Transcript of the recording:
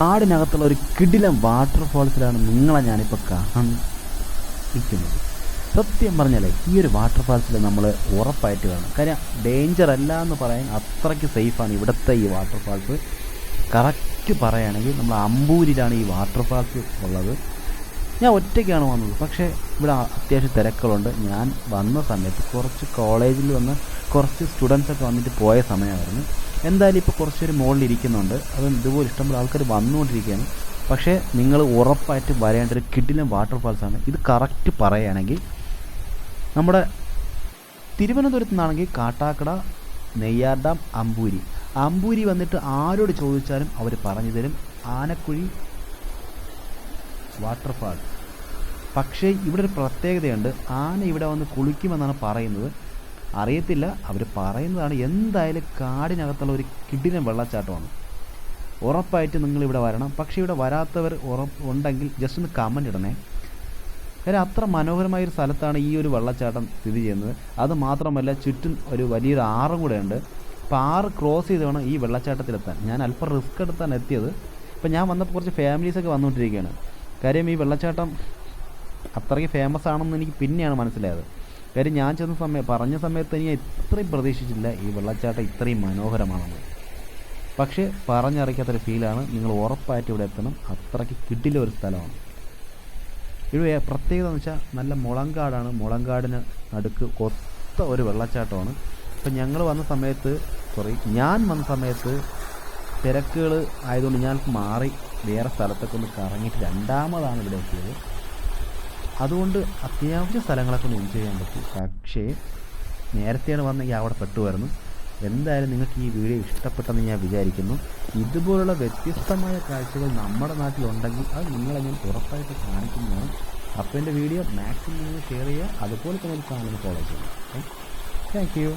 കാടിനകത്തുള്ള ഒരു കിടിലം വാട്ടർഫാൾസിലാണ് നിങ്ങളെ ഞാനിപ്പോൾ കാണിക്കുന്നത്. സത്യം പറഞ്ഞാലേ ഈ ഒരു വാട്ടർഫാൾസിൽ നമ്മൾ ഉറപ്പായിട്ട് കാണും. കാര്യം ഡേഞ്ചർ അല്ല എന്ന് പറയാൻ അത്രയ്ക്ക് സേഫാണ് ഇവിടുത്തെ ഈ വാട്ടർഫാൾസ് കറക്റ്റ് പറയുകയാണെങ്കിൽ നമ്മൾ അമ്പൂരിലാണ് ഈ വാട്ടർഫാൾസ് ഉള്ളത്. ഞാൻ ഒറ്റയ്ക്കാണ് വന്നത്. പക്ഷേ ഇവിടെ അത്യാവശ്യം തിരക്കുകളുണ്ട്. ഞാൻ വന്ന സമയത്ത് കുറച്ച് കോളേജിൽ വന്ന് കുറച്ച് സ്റ്റുഡൻസൊക്കെ വന്നിട്ട് പോയ സമയമായിരുന്നു. എന്തായാലും ഇപ്പോൾ കുറച്ചൊരു മുകളിൽ ഇരിക്കുന്നുണ്ട് അത് ഇതുപോലെ ഇഷ്ടംപോലെ ആൾക്കാർ വന്നുകൊണ്ടിരിക്കുകയാണ്. പക്ഷേ നിങ്ങൾ ഉറപ്പായിട്ട് വരേണ്ട ഒരു കിഡിലം വാട്ടർഫാൾസാണ് ഇത് കറക്റ്റ് പറയുകയാണെങ്കിൽ നമ്മുടെ തിരുവനന്തപുരത്ത് നിന്നാണെങ്കിൽ കാട്ടാക്കട നെയ്യാർ ഡാം അമ്പൂരി. അമ്പൂരി വന്നിട്ട് ആരോട് ചോദിച്ചാലും അവർ പറഞ്ഞു തരും. ആനക്കുഴി വാട്ടർഫാൾ പക്ഷേ ഇവിടെ ഒരു പ്രത്യേകതയുണ്ട്. ആന ഇവിടെ വന്ന് കുളിക്കുമെന്നാണ് പറയുന്നത്. അറിയത്തില്ല. അവർ പറയുന്നതാണ് എന്തായാലും കാടിനകത്തുള്ള ഒരു കിടിലൻ വെള്ളച്ചാട്ടമാണ്. ഉറപ്പായിട്ട് നിങ്ങൾ ഇവിടെ വരണം. പക്ഷേ ഇവിടെ വരാത്തവർ ഉറപ്പ് ഉണ്ടെങ്കിൽ ജസ്റ്റ് ഒന്ന് കമന്റ് ഇടണേ. കാര്യം അത്ര മനോഹരമായൊരു സ്ഥലത്താണ് ഈ ഒരു വെള്ളച്ചാട്ടം സ്ഥിതി ചെയ്യുന്നത്. അത് മാത്രമല്ല ചുറ്റും ഒരു വലിയൊരു ആറും കൂടെ ഉണ്ട്. അപ്പോൾ ആറ് ക്രോസ് ചെയ്ത് വേണം ഈ വെള്ളച്ചാട്ടത്തിലെത്താൻ. ഞാൻ അല്പം റിസ്ക് എടുത്താണ് എത്തിയത്. ഇപ്പം ഞാൻ വന്നപ്പോൾ കുറച്ച് ഫാമിലീസൊക്കെ വന്നുകൊണ്ടിരിക്കുകയാണ്. കാര്യം ഈ വെള്ളച്ചാട്ടം അത്രയ്ക്ക് ഫേമസ് ആണെന്ന് എനിക്ക് പിന്നെയാണ് മനസ്സിലായത്. കാര്യം ഞാൻ ചെന്ന സമയം പറഞ്ഞ സമയത്ത് എനിക്ക് ഇത്രയും പ്രതീക്ഷിച്ചില്ല ഈ വെള്ളച്ചാട്ടം ഇത്രയും മനോഹരമാണെന്ന്. പക്ഷേ പറഞ്ഞറിയിക്കാത്തൊരു ഫീലാണ് നിങ്ങൾ ഉറപ്പായിട്ട് ഇവിടെ എത്തണം. അത്രയ്ക്ക് കിട്ടില്ല ഒരു സ്ഥലമാണ്. ഇവിടെ പ്രത്യേകത എന്ന് വെച്ചാൽ നല്ല മുളങ്കാടാണ്. മുളങ്കാടിന് നടുക്ക് ഒത്ത ഒരു വെള്ളച്ചാട്ടമാണ്. ഇപ്പം ഞങ്ങൾ വന്ന സമയത്ത് സോറി ഞാൻ വന്ന സമയത്ത് തിരക്കുകൾ ആയതുകൊണ്ട് ഞാൻ മാറി വേറെ സ്ഥലത്തൊക്കെ ഒന്ന് കറങ്ങിയിട്ട് രണ്ടാമതാണ് ഇവിടെ എത്തിയത്. അതുകൊണ്ട് അത്യാവശ്യ സ്ഥലങ്ങളൊക്കെ ഒന്ന് എൻജോയ് ചെയ്യാൻ പറ്റി. പക്ഷേ നേരത്തെയാണ് വന്നെങ്കിൽ അവിടെ പെട്ടുമായിരുന്നു എന്തായാലും നിങ്ങൾക്ക് ഈ വീഡിയോ ഇഷ്ടപ്പെട്ടെന്ന് ഞാൻ വിചാരിക്കുന്നു. ഇതുപോലുള്ള വ്യത്യസ്തമായ കാഴ്ചകൾ നമ്മുടെ നാട്ടിലുണ്ടെങ്കിൽ അത് നിങ്ങളെ ഞാൻ ഉറപ്പായിട്ട് കാണിക്കുന്നതാണ്. അപ്പോൾ എന്റെ വീഡിയോ മാക്സിമം ഷെയർ ചെയ്യുക. അതുപോലെ തന്നെ ചാനൽ ഫോളോ ചെയ്യുക. Thank you